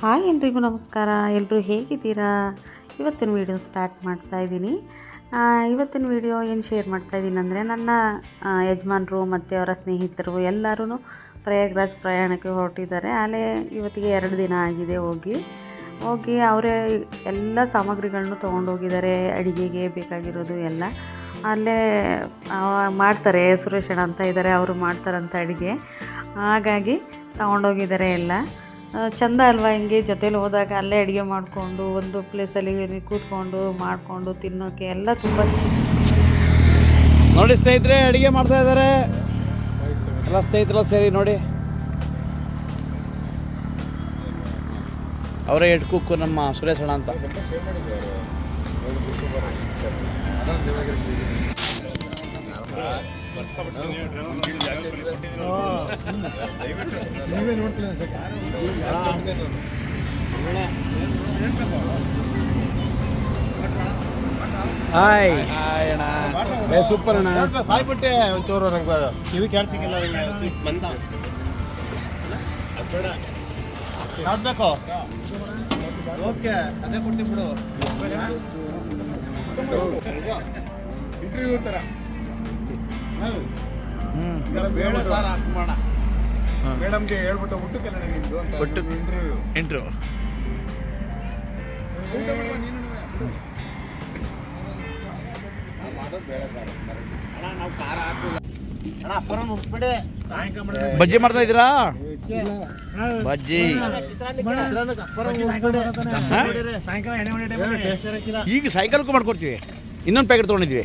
Hi ಎಲ್ರಿಗೂ ನಮಸ್ಕಾರ. ಎಲ್ಲರೂ ಹೇಗಿದ್ದೀರಾ? ಇವತ್ತಿನ ವಿಡಿಯೋ ಸ್ಟಾರ್ಟ್ ಮಾಡ್ತಾ ಇದ್ದೀನಿ. ಇವತ್ತಿನ ವಿಡಿಯೋ ಏನು ಶೇರ್ ಮಾಡ್ತಾ ಇದ್ದೀನಿ ಅಂದರೆ ನನ್ನ ಯಜಮಾನರು ಮತ್ತು ಅವರ ಸ್ನೇಹಿತರು ಎಲ್ಲರೂ ಪ್ರಯಾಗ್ರಾಜ್ ಪ್ರಯಾಣಕ್ಕೆ ಹೊರಟಿದ್ದಾರೆ. ಅಲ್ಲೇ ಇವತ್ತಿಗೆ ಎರಡು ದಿನ ಆಗಿದೆ ಹೋಗಿ. ಹೋಗಿ ಅವರೇ ಎಲ್ಲ ಸಾಮಗ್ರಿಗಳನ್ನು ತೊಗೊಂಡೋಗಿದ್ದಾರೆ ಅಡುಗೆಗೆ ಬೇಕಾಗಿರೋದು ಎಲ್ಲ. ಅಲ್ಲೇ ಮಾಡ್ತಾರೆ. ಸುರೇಶಣ್ಣ ಅಂತ ಇದ್ದಾರೆ ಅವರು ಮಾಡ್ತಾರಂತ ಅಡುಗೆ. ಹಾಗಾಗಿ ತೊಗೊಂಡೋಗಿದ್ದಾರೆ ಎಲ್ಲ. ಚಂದ ಅಲ್ವಾ ಹಿಂಗೆ ಜೊತೇಲಿ ಹೋದಾಗ ಅಲ್ಲೇ ಅಡುಗೆ ಮಾಡಿಕೊಂಡು ಒಂದು ಪ್ಲೇಸಲ್ಲಿ ಕೂತ್ಕೊಂಡು ಮಾಡಿಕೊಂಡು ತಿನ್ನೋಕ್ಕೆ ಎಲ್ಲ ತುಂಬ ನೋಡಿ ಸ್ನೇಹಿತರೆ, ಅಡುಗೆ ಮಾಡ್ತಾ ಇದ್ದಾರೆ. ಎಲ್ಲ ಸ್ನೇಹಿತರೆಲ್ಲ ಸೇರಿ ನೋಡಿ. ಅವರೇ ಹೆಡ್ ಕುಕ್ಕು ನಮ್ಮ ಸುರೇಶ್ ಅಣ್ಣ ಅಂತ. ಹಾಯ್. ಹಾಯ್ ಏ ಸೂಪರ್ ಅಣ್ಣ. ಬಾಯ್ಬಿಟ್ಟೆ ಒಂಚೂರು ನಂಗೆ ಕಿವಿ ಕೇಳಿಸಿಲ್ಲ ಮಂದ ಯಾವ್ದು ಬೇಕು ಓಕೆ ಅದೇ ಕೊಡ್ತೀನಿ ಬಿಡು ಇಂಟರ್ವ್ಯೂ ಥರ ಮೇಡಮ್ಗೆ ಹೇಳ್ಬಿಟ್ಟು ಊಟಕ್ಕೆ ನಿಮ್ದು ಒಟ್ಟು ಇಂಟರ್ವ್ಯೂ ಇಂಟ್ರು ಬಜ್ಜಿ ಮಾಡ್ತಾ ಇದ್ದೀರಾ? ಬಜ್ಜಿ. ಈಗ ಸಾಯಂಕಾಲಕ್ಕೂ ಮಾಡ್ಕೊಡ್ತೀವಿ. ಇನ್ನೊಂದು ಪ್ಯಾಕೆಟ್ ತೊಗೊಂಡಿದ್ವಿ.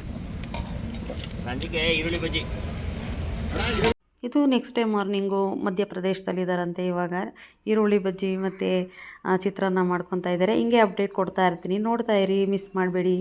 ಇದು ನೆಕ್ಸ್ಟ್ ಡೇ ಮಾರ್ನಿಂಗು ಮಧ್ಯಪ್ರದೇಶದಲ್ಲಿದ್ದಾರಂತೆ ಇವಾಗ. ಈರುಳ್ಳಿ ಬಜ್ಜಿ ಮತ್ತು ಚಿತ್ರಾನ್ನ ಮಾಡ್ಕೊತಾ ಇದ್ದಾರೆ ಹಿಂಗೆ ಅಪ್ಡೇಟ್ ಕೊಡ್ತಾ ಇರ್ತೀನಿ. ನೋಡ್ತಾ ಇರಿ ಮಿಸ್ ಮಾಡಬೇಡಿ.